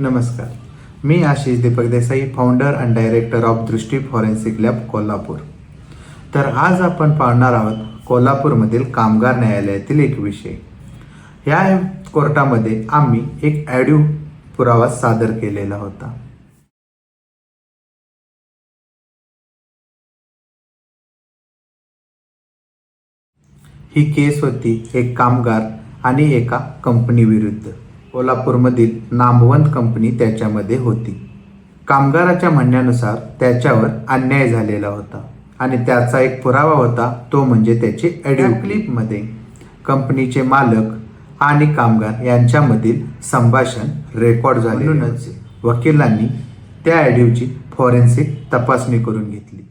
नमस्कार. मी Ashish Deepak Desai founder and director of Drishti forensic lab Kolhapur. तर आज आपण पाहणार आहोत कोल्हापूरमधील कामगार न्यायालयातील एक विषय. या कोर्टामध्ये आम्ही एक ॲडिओ पुरावा सादर केलेला होता. ही केस होती एक कामगार आणि एका कंपनी विरुद्ध. कोल्हापूरमधील नामवंत कंपनी त्याच्यामध्ये होती. कामगाराच्या म्हणण्यानुसार त्याच्यावर अन्याय झालेला होता आणि त्याचा एक पुरावा होता तो म्हणजे त्याची ऑडिओ क्लिपमध्ये. कंपनीचे मालक आणि कामगार यांच्यामधील संभाषण रेकॉर्ड झाले म्हणूनच. वकिलांनी त्या ऑडिओची फॉरेन्सिक तपासणी करून घेतली.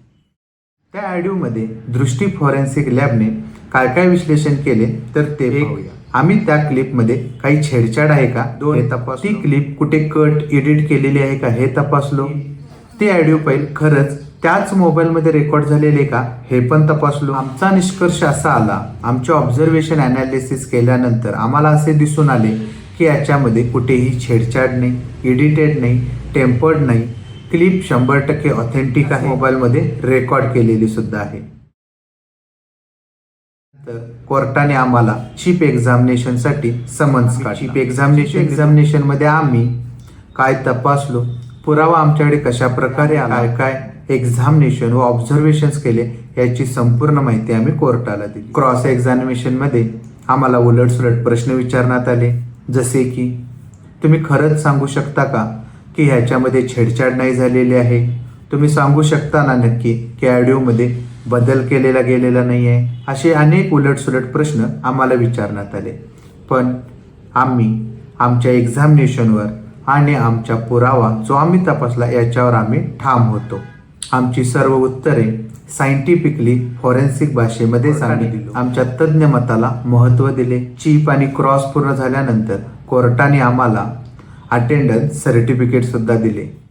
त्या ऑडिओमध्ये दृष्टी फॉरेन्सिक लॅबने काय काय विश्लेषण केले तर ते पाहूया. आम्ही त्या क्लिपमध्ये काही छेडछाड आहे का? दोन. तपास ती क्लिप कुठे कट एडिट केलेली आहे का? हे तपासलो. ते ऑडिओ फाईल खरंच त्याच मोबाईलमध्ये रेकॉर्ड झालेले का? हे पण तपासलो. आमचा निष्कर्ष असा आला. आमचे ऑब्झर्वेशन अनालिसिस केल्यानंतर आम्हाला असे दिसून आले की याच्यामध्ये कुठेही छेडछाड नाही एडिटेड नाही टेम्पर्ड नाही. क्लिप शंभर टक्के ऑथेंटिक आहे. मोबाईलमध्ये रेकॉर्ड केलेली सुद्धा आहे. तर कोर्टाने आम्हाला चीप एक्झामिनेशनसाठी समन्स का चीप एक्झामिनेशन एक्झामिनेशनमध्ये आम्ही काय तपासलो पुरावा आमच्याकडे कशा प्रकारे आला काय काय? एक्झामिनेशन व ऑब्झर्वेशन्स केले याची संपूर्ण माहिती आम्ही कोर्टाला दिली. क्रॉस एक्झामिनेशनमध्ये आम्हाला उलटसुलट प्रश्न विचारण्यात आले. जसे की तुम्ही खरंच सांगू शकता का की ह्याच्यामध्ये छेडछाड नाही झालेली आहे? तुम्ही सांगू शकता ना नक्की की ऑडिओमध्ये बदल केलेला गेलेला नाही आहे असे अनेक उलटसुलट प्रश्न आम्हाला विचारण्यात आले. पण आम्ही आमच्या एक्झामिनेशनवर आणि आमच्या पुरावा जो आम्ही तपासला याच्यावर आम्ही ठाम होतो. आमची सर्व उत्तरे सायंटिफिकली फॉरेन्सिक भाषेमध्ये सांगितली. आमच्या तज्ज्ञ मताला महत्त्व दिले. चीप आणि क्रॉस पूर्ण झाल्यानंतर कोर्टाने आम्हाला अटेंडन्स सर्टिफिकेट सुद्धा दिले.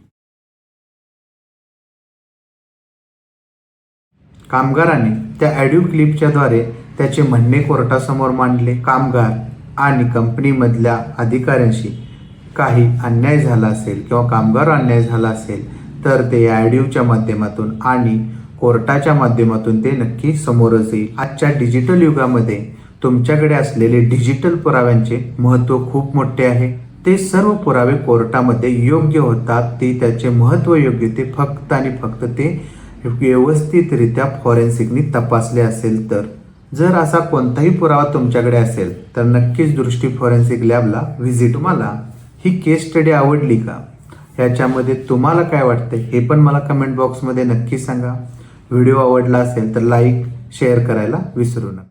कामगाराने त्या ऑडिओ क्लिपच्या द्वारे त्याचे म्हणणे कोर्टासमोर मांडले. कामगार आणि कंपनीमधल्या अधिकाऱ्यांशी काही अन्याय झाला असेल किंवा कामगार अन्याय झाला असेल तर ते या ऑडिओच्या माध्यमातून आणि कोर्टाच्या माध्यमातून ते नक्की समोरच येईल. आजच्या डिजिटल युगामध्ये तुमच्याकडे असलेले डिजिटल पुराव्यांचे महत्त्व खूप मोठे आहे. ते सर्व पुरावे कोर्टामध्ये योग्य होतात. ते त्याचे महत्त्व योग्य ते फक्त आणि फक्त ते व्यवस्थितरित्या फॉरेन्सिकनी तपासले असेल तर. जर असा कोणताही पुरावा तुमच्याकडे असेल तर नक्कीच दृष्टी फॉरेन्सिक लॅबला व्हिजिट मला. ही केस स्टडी आवडली का? ह्याच्यामध्ये तुम्हाला काय वाटतं हे पण मला कमेंट बॉक्समध्ये नक्की सांगा. व्हिडिओ आवडला असेल तर लाईक शेअर करायला विसरू नका.